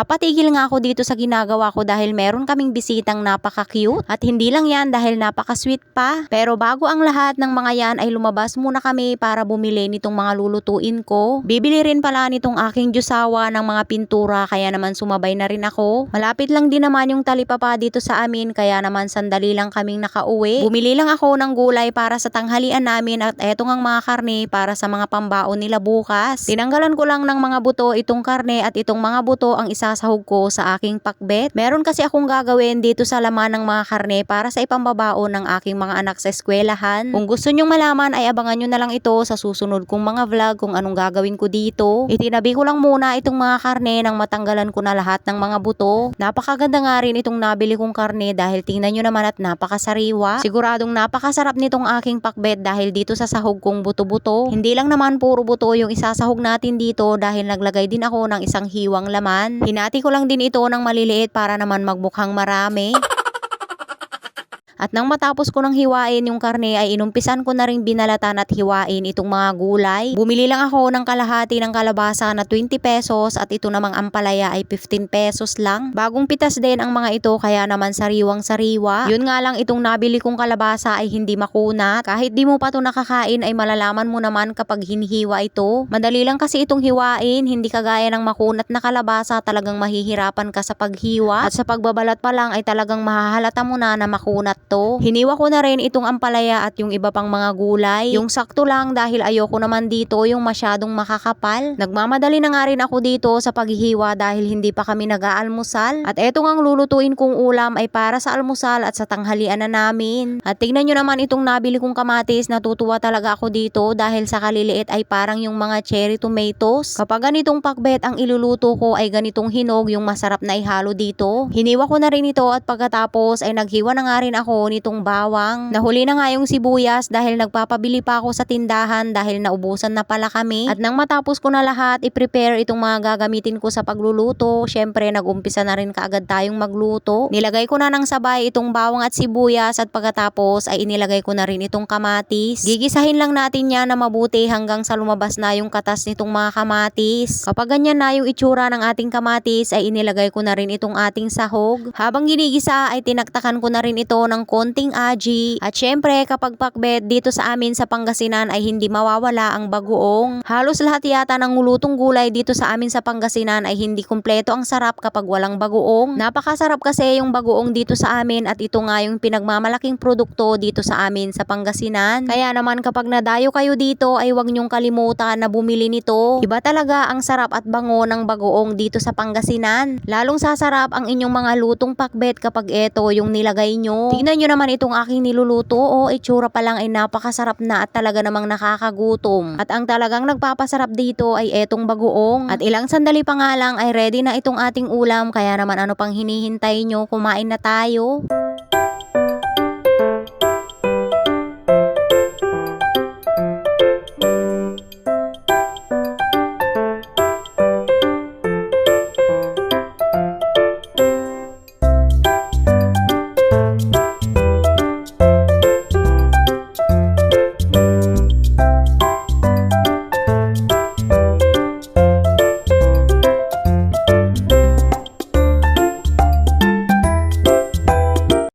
Napatigil nga ako dito sa ginagawa ko dahil meron kaming bisitang napaka-cute at hindi lang yan dahil napaka-sweet pa. Pero bago ang lahat ng mga yan ay lumabas muna kami para bumili nitong mga lulutuin ko. Bibili rin pala nitong aking jusawa ng mga pintura kaya naman sumabay na rin ako. Malapit lang din naman yung talipapa dito sa amin kaya naman sandali lang kaming nakauwi. Bumili lang ako ng gulay para sa tanghalian namin at eto ngang mga karne para sa mga pambaon nila bukas. Tinanggalan ko lang ng mga buto itong karne at itong mga buto ang isasahog ko sa aking pakbet. Meron kasi akong gagawin dito sa laman ng mga karne para sa ipambabaon ng aking mga anak sa eskwelahan. Kung gusto nyong malaman ay abangan nyo na lang ito sa susunod kong mga vlog kung anong gagawin ko dito. Itinabi ko lang muna itong mga karne nang matanggalan ko na lahat ng mga buto. Napakaganda nga rin itong nabili kong karne dahil tingnan nyo naman at napakasariwa. Siguradong napakasarap nitong aking pakbet dahil dito sa sahog kong buto-buto. Hindi lang naman puro buto yung isasahog natin dito dahil naglagay din ako ng isang hiwang laman. Hinati ko lang din ito ng maliliit para naman magmukhang marami. At nang matapos ko ng hiwain yung karne ay inumpisan ko na rin binalatan at hiwain itong mga gulay. Bumili lang ako ng kalahati ng kalabasa na 20 pesos at ito namang ampalaya ay 15 pesos lang. Bagong pitas din ang mga ito kaya naman sariwang sariwa. Yun nga lang itong nabili kong kalabasa ay hindi makunat. Kahit di mo pa to nakakain ay malalaman mo naman kapag hinihiwa ito. Madali lang kasi itong hiwain, hindi kagaya ng makunat na kalabasa talagang mahihirapan ka sa paghiwa. At sa pagbabalat pa lang ay talagang mahahalata mo na na makunat to. Hiniwa ko na rin itong ampalaya at yung iba pang mga gulay. Yung sakto lang dahil ayoko naman dito yung masyadong makakapal. Nagmamadali na nga rin ako dito sa paghihiwa dahil hindi pa kami nag-aalmusal. At etong ang lulutuin kong ulam ay para sa almusal at sa tanghalian na namin. At tingnan nyo naman itong nabili kong kamatis, natutuwa talaga ako dito dahil sa kaliliit ay parang yung mga cherry tomatoes. Kapag ganitong pakbet ang iluluto ko ay ganitong hinog yung masarap na ihalo dito. Hiniwa ko na rin ito at pagkatapos ay naghiwa na nga rin ako nitong bawang. Nahuli na nga yung sibuyas dahil nagpapabili pa ako sa tindahan dahil naubusan na pala kami. At nang matapos ko na lahat, i-prepare itong mga gagamitin ko sa pagluluto. Syempre, nag-umpisa na rin kaagad tayong magluto. Nilagay ko na ng sabay itong bawang at sibuyas at pagkatapos ay inilagay ko na rin itong kamatis. Gigisahin lang natin yan na mabuti hanggang sa lumabas na yung katas nitong mga kamatis. Kapag ganyan na yung itsura ng ating kamatis ay inilagay ko na rin itong ating sahog. Habang ginigisa ay tinaktakan ko na rin ito ng konting aji. At syempre kapag pakbet dito sa amin sa Pangasinan ay hindi mawawala ang bagoong. Halos lahat yata ng lutong gulay dito sa amin sa Pangasinan ay hindi kumpleto ang sarap kapag walang bagoong. Napakasarap kasi yung bagoong dito sa amin at ito nga yung pinagmamalaking produkto dito sa amin sa Pangasinan. Kaya naman kapag nadayo kayo dito ay huwag niyong kalimutan na bumili nito. Iba talaga ang sarap at bango ng bagoong dito sa Pangasinan. Lalong sasarap ang inyong mga lutong pakbet kapag ito yung nilagay nyo. Tingnan nyo naman itong aking niluluto. O, itsura pa lang ay napakasarap na at talaga namang nakakagutom. At ang talagang nagpapasarap dito ay etong bagoong. At ilang sandali pa nga lang ay ready na itong ating ulam. Kaya naman ano pang hinihintay nyo, kumain na tayo.